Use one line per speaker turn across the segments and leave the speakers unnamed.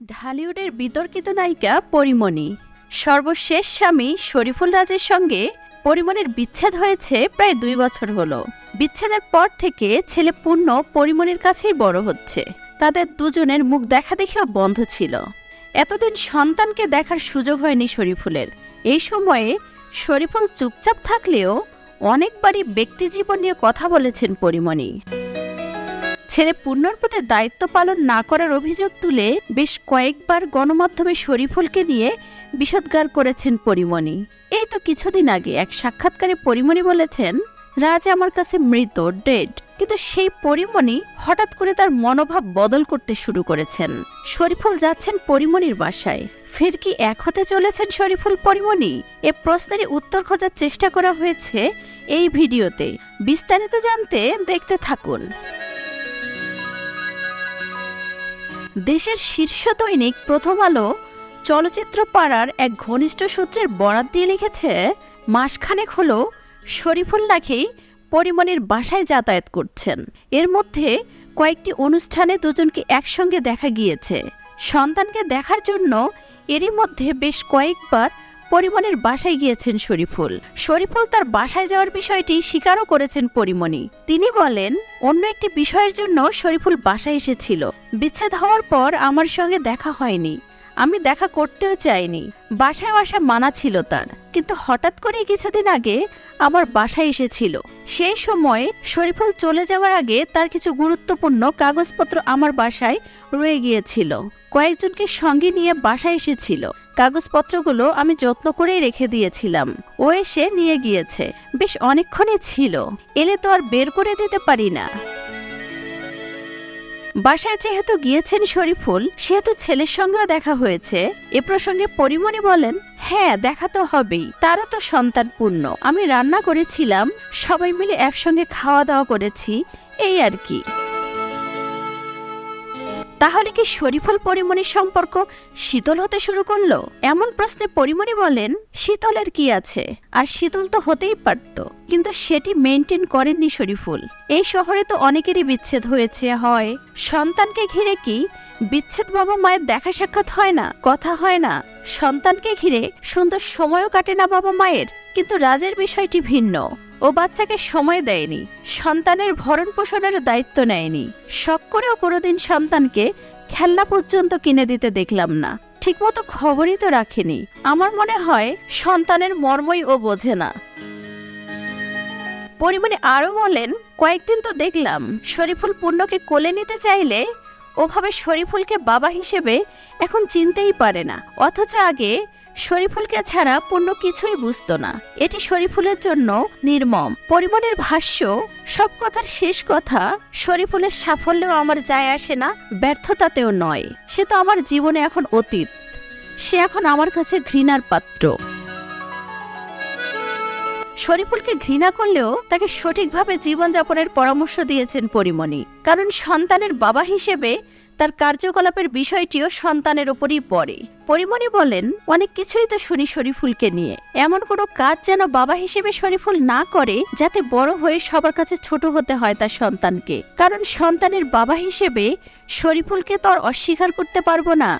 ঢালিউডের বিতর্কিত নায়িকা পরিমণি। সর্বশেষ স্বামী শরীফুল রাজের সঙ্গে পরিমণির বিচ্ছেদ হয়েছে প্রায় দুই বছর হলো। বিচ্ছেদের পর থেকে ছেলে পূর্ণ পরিমণির কাছেই বড় হচ্ছে। তাদের দুজনের মুখ দেখা দেখিও বন্ধ ছিল। এতদিন সন্তানকে দেখার সুযোগ হয়নি শরীফুলের। এই সময়ে শরীফুল চুপচাপ থাকলেও অনেকবারই ব্যক্তিজীবন নিয়ে কথা বলেছেন পরিমণি। পূর্ণর প্রতি দায়িত্ব পালন না করার অভিযোগ তুলে বেশ কয়েকবার গণমাধ্যমে শরীফুলকে নিয়ে বিষোদ্গার করেছেন পরিমণি। এই তো কিছুদিন আগে এক সাক্ষাৎকারে পরিমণি বলেছেন, রাজ আমার কাছে মৃত, ডেড। কিন্তু সেই পরিমণি হঠাৎ করে তার মনোভাব বদল করতে শুরু করেছেন। শরীফুল যাচ্ছেন পরিমণির বাসায়। ফের কি এক হতে চলেছেন শরীফুল পরিমণি? এ প্রশ্নেরই উত্তর খোঁজার চেষ্টা করা হয়েছে এই ভিডিওতে। বিস্তারিত জানতে দেখতে থাকুন। দেশের শীর্ষ দৈনিক প্রথম আলো চলচ্চিত্র পাড়ার এক ঘনিষ্ঠ সূত্রের বরাত দিয়ে লিখেছে, মাসখানেক হল শরীফুল নাকি পরিমণির বাসায় যাতায়াত করছেন। এর মধ্যে কয়েকটি অনুষ্ঠানে দুজনকে একসঙ্গে দেখা গিয়েছে। সন্তানকে দেখার জন্য এরই মধ্যে বেশ কয়েকবার পরিমণির বাসায় গিয়েছেন শরীফুল। শরীফুল তার বাসায় যাওয়ার বিষয়টি স্বীকারও করেছেন পরিমণি তিনি বলেন, অন্য একটি বিষয়ের জন্য শরীফুল বাসায় এসেছিল। বিচ্ছেদ হওয়ার পর আমার সঙ্গে দেখা হয়নি। আমি দেখা করতেও চাইনি। বাসায় আসা মানা ছিল তার। কিন্তু হঠাৎ করে কিছুদিন আগে আমার বাসায় এসেছিল। সেই সময় শরীফুল চলে যাওয়ার আগে তার কিছু গুরুত্বপূর্ণ কাগজপত্র আমার বাসায় রয়ে গিয়েছিল। কয়েকজনকে সঙ্গে নিয়ে বাসায় এসেছিল। কাগজপত্রগুলো আমি যত্ন করেই রেখে দিয়েছিলাম। ও এসে নিয়ে গিয়েছে। বেশ অনেকক্ষণই ছিল। এলে তো আর বের করে দিতে পারি না। বাসায় যেহেতু গিয়েছেন শরীফুল, সেহেতু ছেলের সঙ্গেও দেখা হয়েছে। এ প্রসঙ্গে পরিমণি বলেন হ্যাঁ দেখা তো হবেই। তারও তো সন্তান পূর্ণ। আমি রান্না করেছিলাম, সবাই মিলে একসঙ্গে খাওয়া দাওয়া করেছি, এই আর কি। তাহলে কি শরীফুল পরিমণির সম্পর্ক শীতল হতে শুরু করল? এমন প্রশ্নে পরিমণি বলেন, শীতলের কি আছে? আর শীতল তো হতেই পারত, কিন্তু সেটি মেনটেন করেননি শরীফুল। এই শহরে তো অনেকেরই বিচ্ছেদ হয়েছে। হয়, সন্তানকে ঘিরে কি বিচ্ছেদ বাবা মায়ের দেখা সাক্ষাৎ হয় না, কথা হয় না। সন্তানকে ঘিরে সুন্দর সময়ও কাটে না বাবা মায়ের, কিন্তু রাজের বিষয়টি ভিন্ন। ও বাচ্চাকে সময় দেয়নি, সন্তানের ভরণ পোষণের দায়িত্ব নেয়নি। শখ করেও কোনোদিন সন্তানকে খেলনা পর্যন্ত কিনে দিতে দেখলাম না। ঠিকমতো খবরই তো রাখেনি। আমার মনে হয় সন্তানের মর্মই ও বোঝে না। পরিমাণে আরও বলেন, কয়েকদিন তো দেখলাম, শরীফুল পূর্ণকে কোলে নিতে চাইলে ওভাবে শরীফুলকে বাবা হিসেবে এখন চিনতেই পারে না। অথচ আগে শরীফুলকে ছাড়া পূর্ণ কিছুই বুঝতো না। এটি শরীফুলের জন্য নির্মম। পরিমণের ভাষ্য, সব কথার শেষ কথা শরীফুলের সাফল্যেও আমার যায় আসে না, ব্যর্থতাতেও নয়। সে তো আমার জীবনে এখন অতীত। সে এখন আমার কাছে ঘৃণার পাত্র। শরীফুলকে ঘৃণা করলেও তাকে সঠিকভাবে জীবনযাপনের পরামর্শ দিয়েছেন পরিমণি। কারণ সন্তানের বাবা হিসেবে তার কার্যকলাপের বিষয়টিও সন্তানের ওপরই পড়ে। পরিমণি বলেন, অনেক কিছুই তো শুনি শরীফুলকে নিয়ে। এমন কোনো কাজ যেন বাবা হিসেবে শরীফুল না করে, যাতে বড় হয়ে সবার কাছে ছোট হতে হয় তার সন্তানকে। কারণ সন্তানের বাবা হিসেবে শরীফুলকে তো আর অস্বীকার করতে পারব না।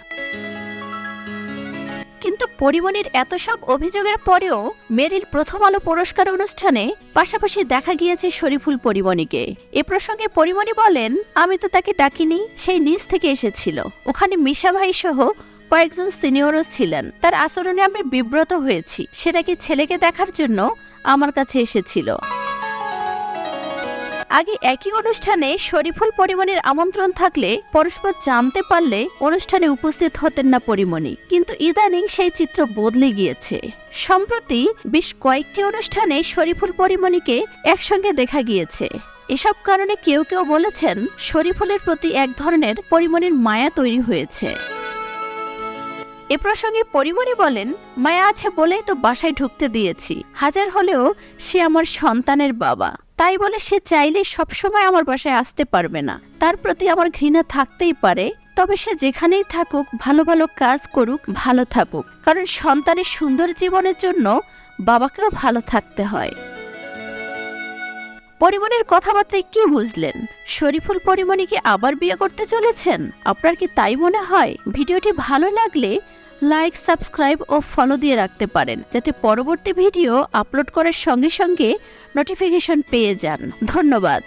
কিন্তু পরিমণির এত সব অভিযোগের পরেও মেরিল প্রথম আলো পুরস্কার অনুষ্ঠানে পাশাপাশি দেখা গিয়েছে শরীফুল পরিমণিকে। এ প্রসঙ্গে পরিমণি বলেন, আমি তো তাকে ডাকিনি সেই নিজ থেকে এসেছিল। ওখানে মিশা ভাই সহ কয়েকজন সিনিয়রও ছিলেন। তার আচরণে আমি বিব্রত হয়েছি। সেটা কি ছেলেকে দেখার জন্য আমার কাছে এসেছিল? আগে একই অনুষ্ঠানে শরীফুল পরিমণির আমন্ত্রণ থাকলে পরস্পর জানতে পারলে অনুষ্ঠানে উপস্থিত হতেন না পরিমণি। কিন্তু ইদানিং সেই চিত্র বদলে গিয়েছে। সম্প্রতি বেশ কয়েকটি অনুষ্ঠানে শরীফুল পরিমণিকে একসঙ্গে দেখা গিয়েছে। এসব কারণে কেউ কেউ বলেছেন, শরীফুলের প্রতি এক ধরনের পরিমণির মায়া তৈরি হয়েছে। এ প্রসঙ্গে পরিমণি বলেন, মায়া আছে বলেই তো বাসায় ঢুকতে দিয়েছি। হাজার হলেও সে আমার সন্তানের বাবা। তাই বলে সে চাইলে সবসময় আমার বাসায় আসতে পারবে না। তার প্রতি আমার ঘৃণা থাকতেই পারে, তবে সে যেখানেই থাকুক, ভালো ভালো কাজ করুক, ভালো থাকুক। কারণ সন্তানের সুন্দর জীবনের জন্য বাবাকেও ভালো থাকতে হয়। পরিমণির কথাবার্তায় কি বুঝলেন? শরীফুল পরিমণি কি আবার বিয়ে করতে চলেছেন? আপনার কি তাই মনে হয়? ভিডিওটি ভালো লাগলে লাইক সাবস্ক্রাইব ও ফলো দিয়ে রাখতে পারেন, যাতে পরবর্তী ভিডিও আপলোড করার সঙ্গে সঙ্গে নোটিফিকেশন পেয়ে যান। ধন্যবাদ।